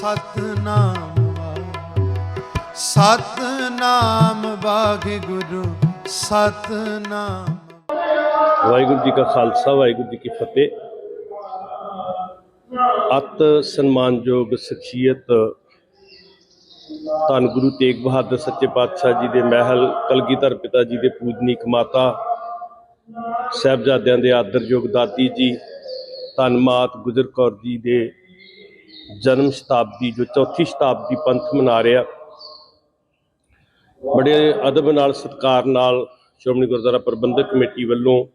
ਸਤਨਾਮ ਸਤਨਾਮ ਵਾਹਿਗੁਰੂ ਸਤਨਾਮ। ਵਾਹਿਗੁਰੂ ਜੀ ਕਾ ਖਾਲਸਾ, ਵਾਹਿਗੁਰੂ ਜੀ ਕੀ ਫਤਿਹ। ਅਤ ਸਨਮਾਨਯੋਗ ਸ਼ਖਸੀਅਤ ਧੰਨ ਗੁਰੂ ਤੇਗ ਬਹਾਦਰ ਸੱਚੇ ਪਾਤਸ਼ਾਹ ਜੀ ਦੇ ਮਹਿਲ, ਕਲਗੀਧਰ ਪਿਤਾ ਜੀ ਦੇ ਪੂਜਨੀਕ ਮਾਤਾ, ਸਾਹਿਬਜ਼ਾਦਿਆਂ ਦੇ ਆਦਰਯੋਗ ਦਾਦੀ ਜੀ, ਧੰਨ ਮਾਤ ਗੁਜਰ ਕੌਰ ਜੀ ਦੇ ਜਨਮ ਸ਼ਤਾਬਦੀ, ਜੋ ਚੌਥੀ ਸ਼ਤਾਬਦੀ ਪੰਥ ਮਨਾ ਰਿਹਾ। ਬੜੇ ਅਦਬ ਨਾਲ, ਸਤਿਕਾਰ ਨਾਲ ਸ਼੍ਰੋਮਣੀ ਗੁਰਦੁਆਰਾ ਪ੍ਰਬੰਧਕ ਕਮੇਟੀ ਵੱਲੋਂ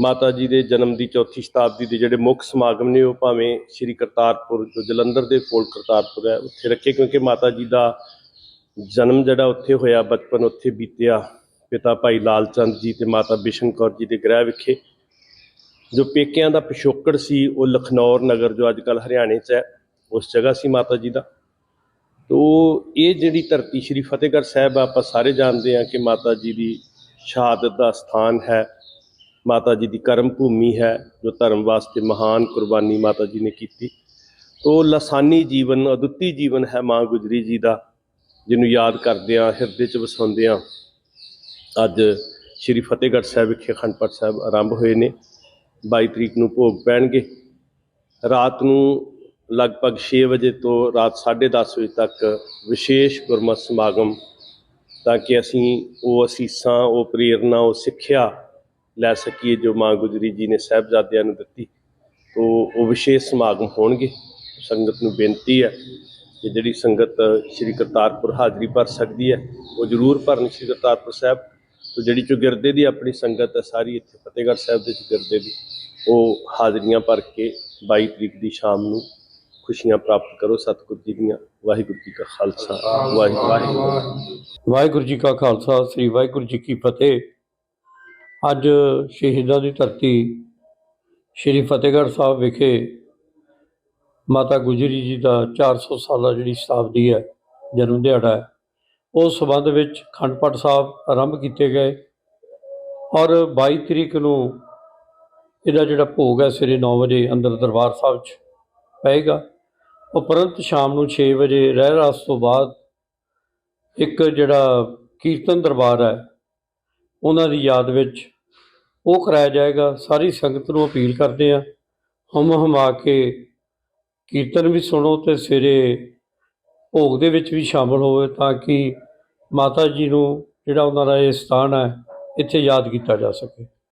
ਮਾਤਾ ਜੀ ਦੇ ਜਨਮ ਦੀ ਚੌਥੀ ਸ਼ਤਾਬਦੀ ਦੇ ਜਿਹੜੇ ਮੁੱਖ ਸਮਾਗਮ ਨੇ, ਉਹ ਭਾਵੇਂ ਸ੍ਰੀ ਕਰਤਾਰਪੁਰ, ਜੋ ਜਲੰਧਰ ਦੇ ਕੋਲ ਕਰਤਾਰਪੁਰ ਹੈ, ਉੱਥੇ ਰੱਖੇ ਕਿਉਂਕਿ ਮਾਤਾ ਜੀ ਦਾ ਜਨਮ ਜਿਹੜਾ ਉੱਥੇ ਹੋਇਆ, ਬਚਪਨ ਉੱਥੇ ਬੀਤਿਆ। ਪਿਤਾ ਭਾਈ ਲਾਲ ਚੰਦ ਜੀ ਤੇ ਮਾਤਾ ਬਿਸ਼ਨ ਕੌਰ ਜੀ ਦੇ ਗ੍ਰਹਿ ਵਿਖੇ ਜੋ ਪੇਕਿਆਂ ਦਾ ਪਿਛੋਕੜ ਸੀ, ਉਹ ਲਖਨੌਰ ਨਗਰ ਜੋ ਅੱਜ ਕੱਲ ਹਰਿਆਣੇ 'ਚ ਹੈ, ਉਸ ਜਗ੍ਹਾ ਸੀ ਮਾਤਾ ਜੀ ਦਾ। ਤੋ ਇਹ ਜਿਹੜੀ ਧਰਤੀ ਸ਼੍ਰੀ ਫਤਿਹਗੜ੍ਹ ਸਾਹਿਬ ਆਪਾਂ ਸਾਰੇ ਜਾਣਦੇ ਹਾਂ ਕਿ ਮਾਤਾ ਜੀ ਦੀ ਸ਼ਹਾਦਤ ਦਾ ਸਥਾਨ ਹੈ, ਮਾਤਾ ਜੀ ਦੀ ਕਰਮ ਭੂਮੀ ਹੈ, ਜੋ ਧਰਮ ਵਾਸਤੇ ਮਹਾਨ ਕੁਰਬਾਨੀ ਮਾਤਾ ਜੀ ਨੇ ਕੀਤੀ। ਤੋ ਲਸਾਨੀ ਜੀਵਨ, ਅਦੁੱਤੀ ਜੀਵਨ ਹੈ ਮਾਂ ਗੁਜਰੀ ਜੀ ਦਾ, ਜਿਹਨੂੰ ਯਾਦ ਕਰਦੇ ਆ ਹਿਰਦੇ 'ਚ ਵਸਾਉਂਦੇ ਆ ਅੱਜ ਸ਼੍ਰੀ ਫਤਿਹਗੜ੍ਹ ਸਾਹਿਬ ਵਿਖੇ ਅਖੰਡ ਪਾਠ ਸਾਹਿਬ ਆਰੰਭ ਹੋਏ ਨੇ। 22 ਤਰੀਕ ਨੂੰ ਭੋਗ ਪੈਣਗੇ। ਰਾਤ ਨੂੰ ਲਗਭਗ 6 ਵਜੇ ਤੋਂ ਰਾਤ 10:30 ਵਜੇ ਤੱਕ ਵਿਸ਼ੇਸ਼ ਗੁਰਮਤਿ ਸਮਾਗਮ, ਤਾਂ ਕਿ ਅਸੀਂ ਉਹ ਅਸੀਸਾਂ, ਉਹ ਪ੍ਰੇਰਨਾ, ਉਹ ਸਿੱਖਿਆ ਲੈ ਸਕੀਏ ਜੋ ਮਾਂ ਗੁਜਰੀ ਜੀ ਨੇ ਸਾਹਿਬਜ਼ਾਦਿਆਂ ਨੂੰ ਦਿੱਤੀ। ਤੋ ਉਹ ਵਿਸ਼ੇਸ਼ ਸਮਾਗਮ ਹੋਣਗੇ। ਸੰਗਤ ਨੂੰ ਬੇਨਤੀ ਹੈ ਕਿ ਜਿਹੜੀ ਸੰਗਤ ਸ੍ਰੀ ਕਰਤਾਰਪੁਰ ਹਾਜ਼ਰੀ ਭਰ ਸਕਦੀ ਹੈ, ਉਹ ਜ਼ਰੂਰ ਭਰਨ ਸ੍ਰੀ ਕਰਤਾਰਪੁਰ ਸਾਹਿਬ। ਤੋਂ ਜਿਹੜੀ ਚੁਗਿਰਦੇ ਦੀ ਆਪਣੀ ਸੰਗਤ ਹੈ, ਸਾਰੀ ਇੱਥੇ ਫਤਿਹਗੜ੍ਹ ਸਾਹਿਬ ਦੇ ਚੁਗਿਰਦੇ ਦੀ। ਉਹ ਹਾਜ਼ਰੀਆਂ ਭਰ ਕੇ 22 ਤਰੀਕ ਦੀ ਸ਼ਾਮ ਨੂੰ ਖੁਸ਼ੀਆਂ ਪ੍ਰਾਪਤ ਕਰੋ ਸਤਿਗੁਰੂ ਜੀ ਦੀਆਂ। ਵਾਹਿਗੁਰੂ ਜੀ ਕਾ ਖਾਲਸਾ ਵਾਹਿਗੁਰੂ। ਜੀ ਵਾਹਿਗੁਰੂ ਜੀ ਕਾ ਖਾਲਸਾ, ਸ੍ਰੀ ਵਾਹਿਗੁਰੂ ਜੀ ਕੀ ਫਤਿਹ। ਅੱਜ ਸ਼ਹੀਦਾਂ ਦੀ ਧਰਤੀ ਸ੍ਰੀ ਫਤਿਹਗੜ੍ਹ ਸਾਹਿਬ ਵਿਖੇ ਮਾਤਾ ਗੁਜਰੀ ਜੀ ਦਾ 400 ਸਾਲਾ ਜਿਹੜੀ ਸ਼ਤਾਬਦੀ ਹੈ, ਜਨਮ ਦਿਹਾੜਾ ਹੈ ਉਸ ਸਬੰਧ ਵਿੱਚ ਅਖੰਡ ਪਾਠ ਸਾਹਿਬ ਆਰੰਭ ਕੀਤੇ ਗਏ ਔਰ 22 ਤਰੀਕ ਨੂੰ ਇਹਦਾ ਜਿਹੜਾ ਭੋਗ ਹੈ ਸਵੇਰੇ 9 ਵਜੇ ਅੰਦਰ ਦਰਬਾਰ ਸਾਹਿਬ 'ਚ ਪਏਗਾ। ਉਪਰੰਤ ਸ਼ਾਮ ਨੂੰ 6 ਵਜੇ ਰਹਿ ਰਾਸ ਤੋਂ ਬਾਅਦ ਇੱਕ ਜਿਹੜਾ ਕੀਰਤਨ ਦਰਬਾਰ ਹੈ, ਉਹਨਾਂ ਦੀ ਯਾਦ ਵਿੱਚ ਉਹ ਕਰਾਇਆ ਜਾਏਗਾ। ਸਾਰੀ ਸੰਗਤ ਨੂੰ ਅਪੀਲ ਕਰਦੇ ਆ ਹਮ ਹਮਾ ਕੇ ਕੀਰਤਨ ਵੀ ਸੁਣੋ ਤੇ ਸਵੇਰੇ ਭੋਗ ਦੇ ਵਿੱਚ ਵੀ ਸ਼ਾਮਲ ਹੋਵੇ ਤਾਂ ਕਿ ਮਾਤਾ ਜੀ ਨੂੰ ਜਿਹੜਾ ਉਹਨਾਂ ਦਾ ਇਹ ਸਥਾਨ ਹੈ, ਇੱਥੇ ਯਾਦ ਕੀਤਾ ਜਾ ਸਕੇ।